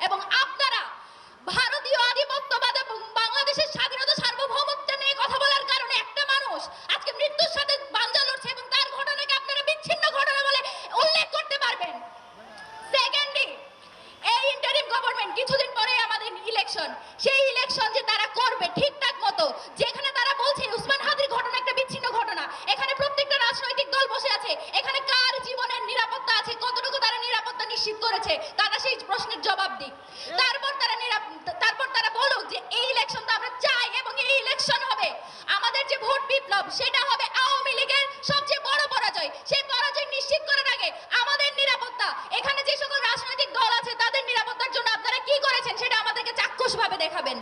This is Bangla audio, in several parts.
এবং দিক। তারপর তারা তারপর তারা বলুক যে এই ইলেকশন তো আমরা চাই এবং এই ইলেকশন হবে। আমাদের যে ভোট বিপ্লব, সেটা হবে আওয়ামী লীগের সবচেয়ে বড় পরাজয়। সেই পরাজয় নিশ্চিত করে আগে আমাদের নিরাপত্তা, এখানে যে সকল রাজনৈতিক দল আছে, তাদের নিরাপত্তার জন্য আপনারা কি করেছেন সেটা আমাদেরকে চাক্ষুষভাবে দেখাবেন।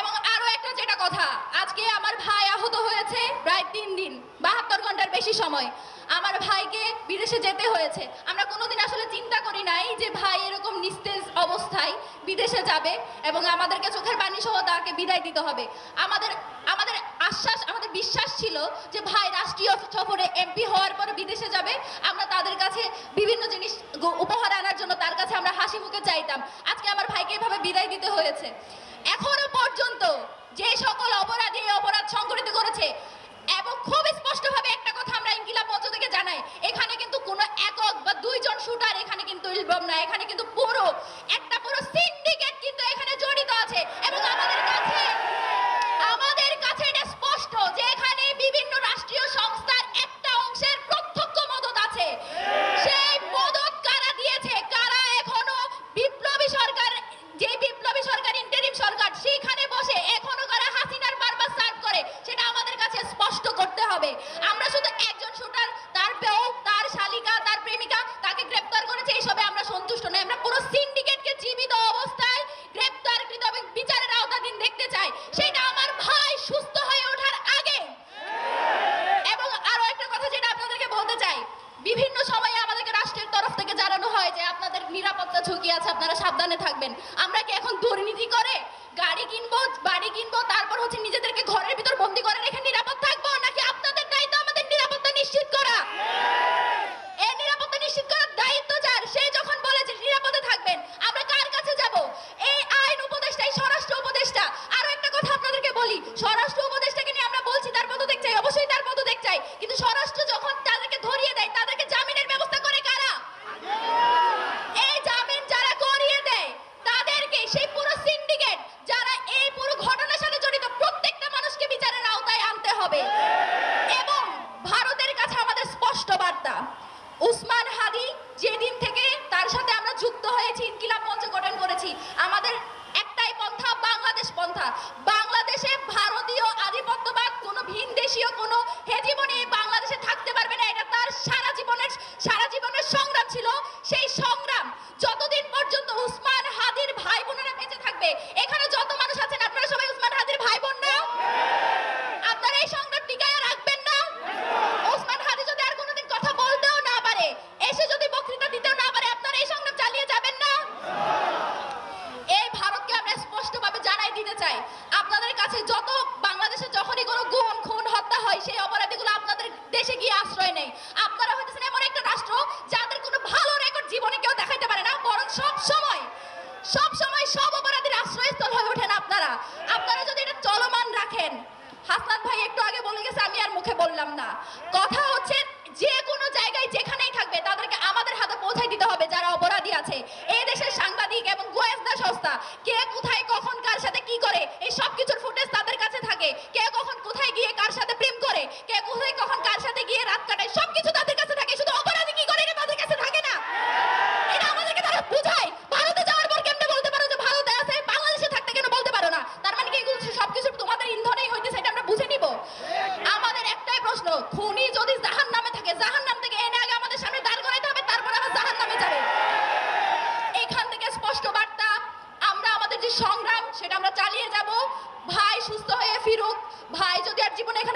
এবং আরও একটা যেটা কথা, আজকে আমার ভাই আহত হয়েছে প্রায় তিন দিন, বাহাত্তর ঘণ্টার বেশি সময়। আমার ভাইকে বিদেশে যেতে হয়েছে। আমরা কোনোদিন আসলে চিন্তা করি নাই যে ভাই এরকম নিস্তেজ অবস্থায় বিদেশে যাবে এবং আমাদেরকে চোখের পানি সহ তাকে বিদায় দিতে হবে। আমাদের আমাদের আশ্বাস, আমাদের বিশ্বাস ছিল যে ভাই রাষ্ট্রীয় সফরে এমপি হওয়ার পরে বিদেশে সাবধানে থাকবেন। আমরা সব জীবনে এখানে